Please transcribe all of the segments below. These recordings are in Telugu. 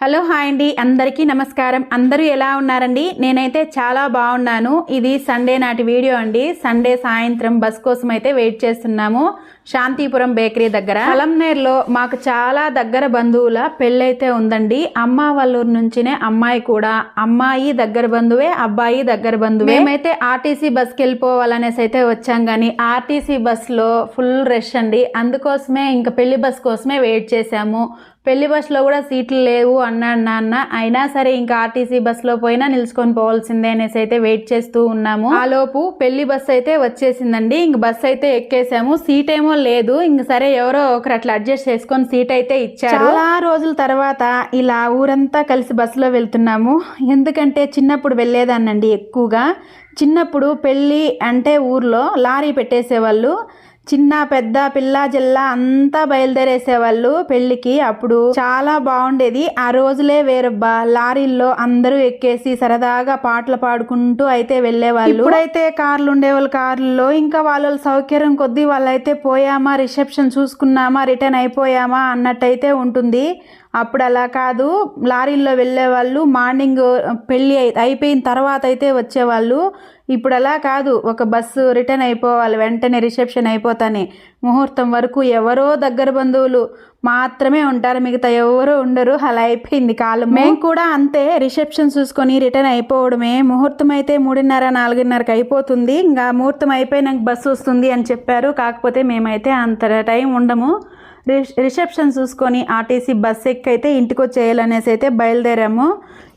హలో హాయ్ అండి అందరికీ నమస్కారం. అందరూ ఎలా ఉన్నారండి? నేనైతే చాలా బాగున్నాను. ఇది సండే నాటి వీడియో అండి. సండే సాయంత్రం బస్ కోసం అయితే వెయిట్ చేస్తున్నాము. శాంతిపురం బేకరీ దగ్గర కలంనేర్లో మాకు చాలా దగ్గర బంధువుల పెళ్ళైతే ఉందండి. అమ్మ వాళ్ళూరు నుంచినే అమ్మాయి కూడా. అమ్మాయి దగ్గర బంధువే అబ్బాయి దగ్గర బంధువే. మేమైతే ఆర్టీసీ బస్కి వెళ్ళిపోవాలనేసి అయితే వచ్చాం కానీ ఆర్టీసీ బస్లో ఫుల్ రష్ అండి. అందుకోసమే ఇంకా పెళ్ళి బస్ కోసమే వెయిట్ చేశాము. పెళ్ళి బస్సులో కూడా సీట్లు లేవు అన్నాడు నాన్న అయినా సరే ఇంకా ఆర్టీసీ బస్సులో పోయినా నిలుచుకొని పోవాల్సిందే అనేసి అయితే వెయిట్ చేస్తూ ఉన్నాము. ఆ లోపు పెళ్ళి బస్సు అయితే వచ్చేసిందండి. ఇంక బస్సు అయితే ఎక్కేసాము. సీట్ ఏమో లేదు. ఇంక సరే ఎవరో ఒకరు అట్లా అడ్జస్ట్ చేసుకొని సీట్ అయితే ఇచ్చారు. చాలా రోజుల తర్వాత ఇలా ఊరంతా కలిసి బస్సులో వెళ్తున్నాము. ఎందుకంటే చిన్నప్పుడు వెళ్ళేదాన్నండి ఎక్కువగా. చిన్నప్పుడు పెళ్ళి అంటే ఊర్లో లారీ పెట్టేసేవాళ్ళు. చిన్న పెద్ద పిల్ల జిల్ల అంతా బయలుదేరేసేవాళ్ళు పెళ్ళికి అప్పుడు చాలా బాగుండేది ఆ రోజులే వేరబ్బా. లారీల్లో అందరూ ఎక్కేసి సరదాగా పాటలు పాడుకుంటూ అయితే వెళ్ళేవాళ్ళు. ఇప్పుడైతే కార్లు. ఉండేవాళ్ళు కార్లలో ఇంకా వాళ్ళ సౌకర్యం కొద్దీ వాళ్ళైతే పోయామా రిసెప్షన్ చూసుకున్నామా రిటర్న్ అయిపోయామా అన్నట్టయితే ఉంటుంది. అప్పుడు అలా కాదు లారీల్లో వెళ్ళేవాళ్ళు మార్నింగ్ పెళ్ళి అయిపోయిన తర్వాత అయితే వచ్చేవాళ్ళు. ఇప్పుడు అలా కాదు ఒక బస్సు రిటర్న్ అయిపోవాలి వెంటనే రిసెప్షన్ అయిపోతానే. ముహూర్తం వరకు ఎవరో దగ్గర బంధువులు మాత్రమే ఉంటారు మిగతా ఎవరు ఉండరు. అలా అయిపోయింది కాలం మేము కూడా అంతే రిసెప్షన్ చూసుకొని రిటర్న్ అయిపోవడమే. ముహూర్తం అయితే మూడున్నర నాలుగున్నరకు అయిపోతుంది. ఇంకా ముహూర్తం అయిపోయినాక బస్సు వస్తుంది అని చెప్పారు. కాకపోతే మేమైతే అంత టైం ఉండము. రిసెప్షన్ చూసుకొని ఆర్టీసీ బస్ ఎక్కి అయితే ఇంటికి వచ్చేయాలనేసి అయితే బయలుదేరాము.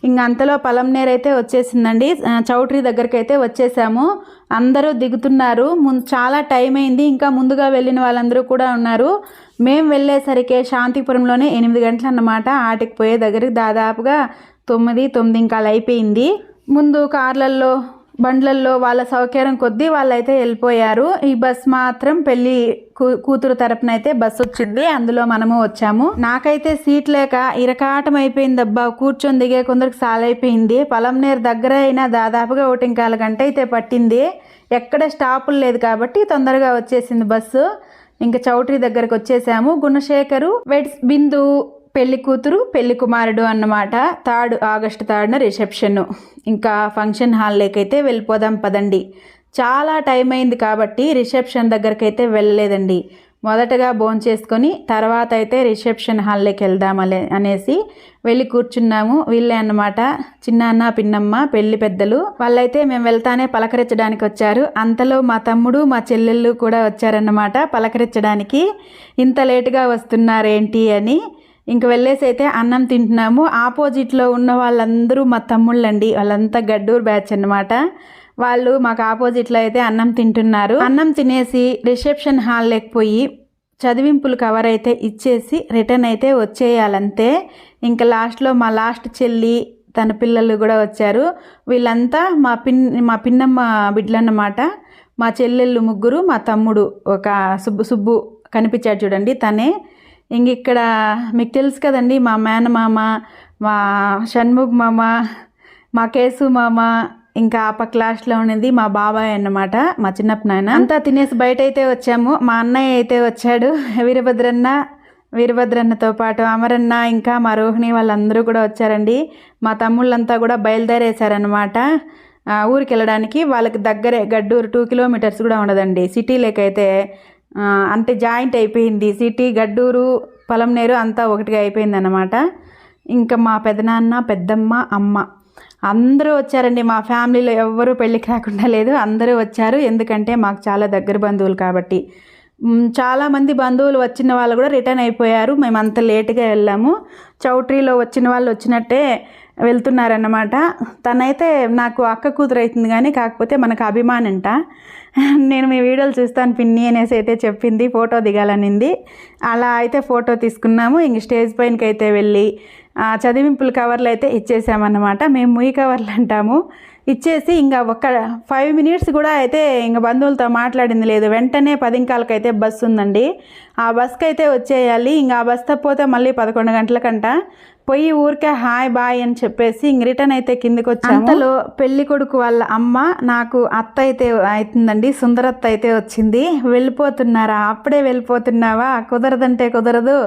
ఇంక అంతలో పలంనేర్ అయితే వచ్చేసిందండి. ఆ, చౌట్రీ దగ్గరికి అయితే వచ్చేసాము. అందరూ దిగుతున్నారు. ముందు చాలా టైం అయింది. ఇంకా ముందుగా వెళ్ళిన వాళ్ళందరూ కూడా ఉన్నారు. మేము వెళ్ళేసరికి శాంతిపురంలోనే ఎనిమిది గంటలు అన్నమాట ఆటికి పోయే దగ్గరికి దాదాపుగా తొమ్మిది తొమ్మిది ఇంకా అలా అయిపోయింది. ముందు కార్లల్లో బండ్లల్లో వాళ్ళ సౌకర్యం కొద్దీ వాళ్ళైతే వెళ్ళిపోయారు. ఈ బస్ మాత్రం పెళ్ళి కూ- కూతురు తరపున అయితే బస్ వచ్చింది. అందులో మనము వచ్చాము. నాకైతే సీట్ లేక ఇరకాటం అయిపోయింది అబ్బా. కూర్చొని దిగే కొందరికి సాలైపోయింది. పొలంనేరు దగ్గర అయినా దాదాపుగా ఓటింకాల గంట అయితే పట్టింది. ఎక్కడ స్టాపులు లేదు కాబట్టి తొందరగా వచ్చేసింది బస్సు. ఇంకా చౌట్రీ దగ్గరకు వచ్చేసాము. గుణశేఖరు వెడ్స్ బిందు పెళ్ళి కూతురు పెళ్ళి కుమారుడు అన్నమాట. థర్డ్ ఆగస్టు థర్డ్న రిసెప్షన్. ఇంకా ఫంక్షన్ హాల్లోకైతే వెళ్ళిపోదాం పదండి. చాలా టైం అయింది కాబట్టి రిసెప్షన్ దగ్గరకైతే వెళ్ళలేదండి. మొదటగా చేసుకొని తర్వాత అయితే రిసెప్షన్ హాల్లోకి వెళ్దామలే అనేసి వెళ్ళి కూర్చున్నాము. వీళ్ళే అన్నమాట చిన్నాన్న పిన్నమ్మ పెళ్ళి పెద్దలు వాళ్ళైతే మేము వెళ్తానే పలకరించడానికి వచ్చారు. అంతలో మా తమ్ముడు మా చెల్లెళ్ళు కూడా వచ్చారన్నమాట పలకరించడానికి. ఇంత లేటుగా వస్తున్నారేంటి అని ఇంక వెళ్ళేసి అయితే అన్నం తింటున్నాము. ఆపోజిట్లో ఉన్న వాళ్ళందరూ మా తమ్ముళ్ళండి. వాళ్ళంతా గడ్డూరు బ్యాచ్ అన్నమాట. వాళ్ళు మాకు ఆపోజిట్లో అయితే అన్నం తింటున్నారు. అన్నం తినేసి రిసెప్షన్ హాల్ లేకపోయి చదివింపులు కవర్ అయితే ఇచ్చేసి రిటర్న్ అయితే వచ్చేయాలంతే. ఇంకా లాస్ట్లో మా లాస్ట్ చెల్లి తన పిల్లలు కూడా వచ్చారు. వీళ్ళంతా మా పిన్ మా పిన్నమ్మ బిడ్డలన్నమాట. మా చెల్లెళ్ళు ముగ్గురు మా తమ్ముడు ఒక సుబ్బు సుబ్బు కనిపించాడు చూడండి తనే. ఇంక ఇక్కడ మీకు తెలుసు కదండి మా మేనమామ మా షణ్ముఖ్ మామ మా కేసు మామ ఇంకా ఆ పక్క క్లాస్లో ఉన్నది మా బాబాయ్ అన్నమాట మా చిన్నప్ప నాయన. అంతా తినేసి బయట అయితే వచ్చాము. మా అన్నయ్య అయితే వచ్చాడు. వీరభద్రన్న వీరభద్రన్నతో పాటు అమరన్న ఇంకా మా రోహిణి వాళ్ళందరూ కూడా వచ్చారండి. మా తమ్ముళ్ళంతా కూడా బయలుదేరేశారనమాట ఊరికి వెళ్ళడానికి వాళ్ళకి దగ్గరే గడ్డూరు టూ కిలోమీటర్స్ కూడా ఉండదండి. సిటీలోకి అయితే అంటే జాయింట్ అయిపోయింది. సిటీ గడ్డూరు పొలంనేరు అంతా ఒకటిగా అయిపోయింది అనమాట ఇంకా మా పెదనాన్న పెద్దమ్మ అమ్మ. అందరూ వచ్చారండి. మా ఫ్యామిలీలో ఎవ్వరూ పెళ్ళికి రాకుండా లేదు. అందరూ వచ్చారు. ఎందుకంటే మాకు చాలా దగ్గర బంధువులు కాబట్టి. చాలామంది బంధువులు వచ్చిన వాళ్ళు కూడా రిటర్న్ అయిపోయారు. మేము అంత లేట్గా వెళ్ళాము. చౌట్రీలో వచ్చిన వాళ్ళు వచ్చినట్టే వెళ్తున్నారన్నమాట. తనైతే నాకు అక్క కూతురు అవుతుంది కానీ కాకపోతే మనకు అభిమానంట. నేను మీ వీడియోలు చూస్తాను పిన్ని అనేసి అయితే చెప్పింది ఫోటో దిగాలనింది. అలా అయితే ఫోటో తీసుకున్నాము. ఇంక స్టేజ్ పైనకి అయితే వెళ్ళి చదివింపుల కవర్లు అయితే ఇచ్చేసామన్నమాట. మేము ముయ్యి కవర్లు అంటాము. ఇచ్చేసి ఇంకా ఒక ఫైవ్ మినిట్స్ కూడా అయితే ఇంకా బంధువులతో మాట్లాడింది లేదు. వెంటనే పదింకాలకి అయితే బస్సు ఉందండి. ఆ బస్కి అయితే వచ్చేయాలి. ఇంకా ఆ బస్ తప్పిపోతే మళ్ళీ పదకొండు గంటలకంట. పోయి ఊరికే హాయ్ బాయ్ అని చెప్పేసి ఇంక రిటర్న్ అయితే కిందికి వచ్చాము అంతలో పెళ్ళి కొడుకు వాళ్ళ అమ్మ నాకు అత్త అయితే అవుతుందండి సుందరత్త అయితే వచ్చింది. వెళ్ళిపోతున్నారా? అప్పుడే వెళ్ళిపోతున్నావా? కుదరదంటే కుదరదు.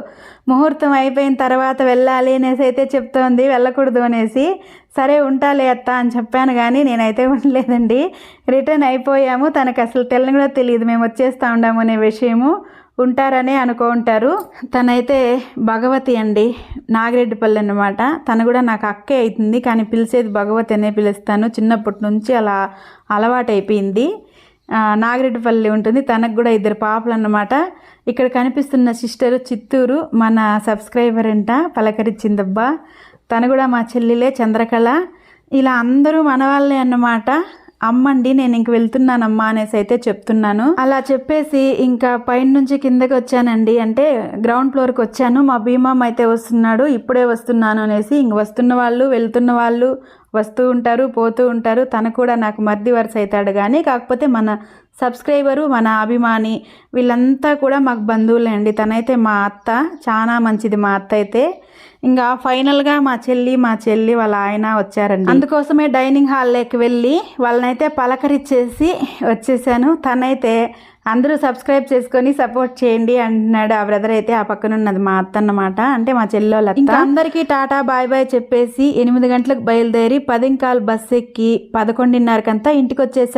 ముహూర్తం అయిపోయిన తర్వాత వెళ్ళాలి అనేసి అయితే చెప్తోంది. వెళ్ళకూడదు అనేసి. సరే ఉంటాలే అత్త అని చెప్పాను కానీ నేనైతే ఉండలేదండి. రిటర్న్ అయిపోయాము. తనకు అసలు తెల్లని కూడా తెలియదు. మేము వచ్చేస్తా ఉండాము అనే విషయము ఉంటారనే అనుకుంటారు తనైతే భగవతి అండి. నాగిరెడ్డిపల్లి అన్నమాట. తను కూడా నాకు అక్కే అవుతుంది కానీ పిలిచేది భగవతి అనే పిలుస్తాను. చిన్నప్పటి నుంచి అలా అలవాటైపోయింది. నాగిరెడ్డిపల్లి ఉంటుంది. తనకు కూడా ఇద్దరు పాపలు అన్నమాట. ఇక్కడ కనిపిస్తున్న సిస్టర్ చిత్తూరు. మన సబ్స్క్రైబర్ అంట. పలకరించిందబ్బా తను కూడా మా చెల్లిలే చంద్రకళ. ఇలా అందరూ మనవాళ్ళే అన్నమాట. అమ్మండి నేను ఇంక వెళ్తున్నానమ్మా అనేసి అయితే చెప్తున్నాను. అలా చెప్పేసి ఇంకా పైన నుంచి కిందకి వచ్చానండి. అంటే గ్రౌండ్ ఫ్లోర్కి వచ్చాను. మా భీమామ్ అయితే వస్తున్నాడు ఇప్పుడే వస్తున్నాను అనేసి ఇంక వస్తున్న వాళ్ళు వెళ్తున్న వాళ్ళు వస్తూ ఉంటారు పోతూ ఉంటారు. తను కూడా నాకు మర్ది వరుస అవుతాడు కానీ కాకపోతే మన సబ్స్క్రైబరు మన అభిమాని వీళ్ళంతా కూడా మాకు బంధువులే అండి. తనైతే మా అత్త చాలా మంచిది మా అత్త అయితే. ఇంకా ఫైనల్గా మా చెల్లి మా చెల్లి వాళ్ళ ఆయన వచ్చారండి. అందుకోసమే డైనింగ్ హాల్లోకి వెళ్ళి వాళ్ళనైతే పలకరిచ్చేసి వచ్చేసాను. తనైతే అందరూ సబ్స్క్రైబ్ చేసుకొని సపోర్ట్ చేయండి అంటున్నాడు ఆ బ్రదర్ అయితే ఆ పక్కన ఉన్నది మా అత్త అన్నమాట. అంటే మా చెల్లెళ్ళ ఇంకా అందరికీ టాటా బాయ్ బాయ్ చెప్పేసి ఎనిమిది గంటలకు బయలుదేరి పదింకాలు బస్సు ఎక్కి పదకొండున్నరకంతా ఇంటికి వచ్చేసాను